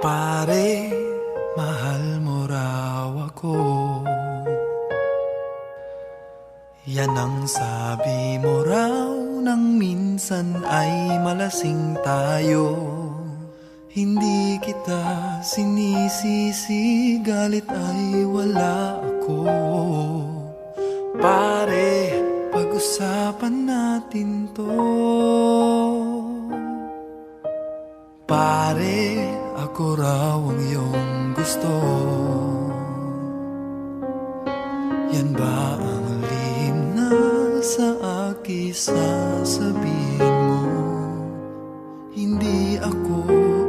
Pare, mahal mo raw ako. Yan ang sabi mo raw nang minsan ay malasing tayo. Hindi kita sinisisi, galit ay wala ako. Pare, pag-usapan natin to. Pare, ako raw ang iyong gusto. Yan ba ang lihim na sa akin sasabihin mo? Hindi ako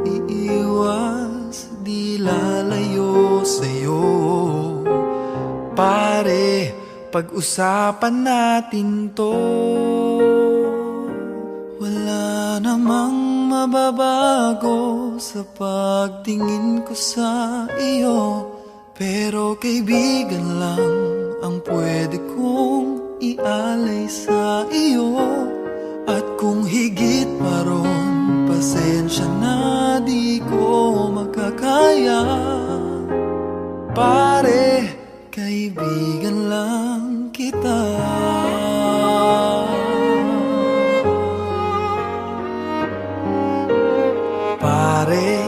iiwas, di lalayo sa'yo. Pare, pag-usapan natin to mababago sa pagtingin ko sa iyo. Pero kaibigan lang ang pwede kong ialay sa iyo. At kung higit pa ron, pasensya na di ko makakaya. Pare, kaibigan lang kita pared.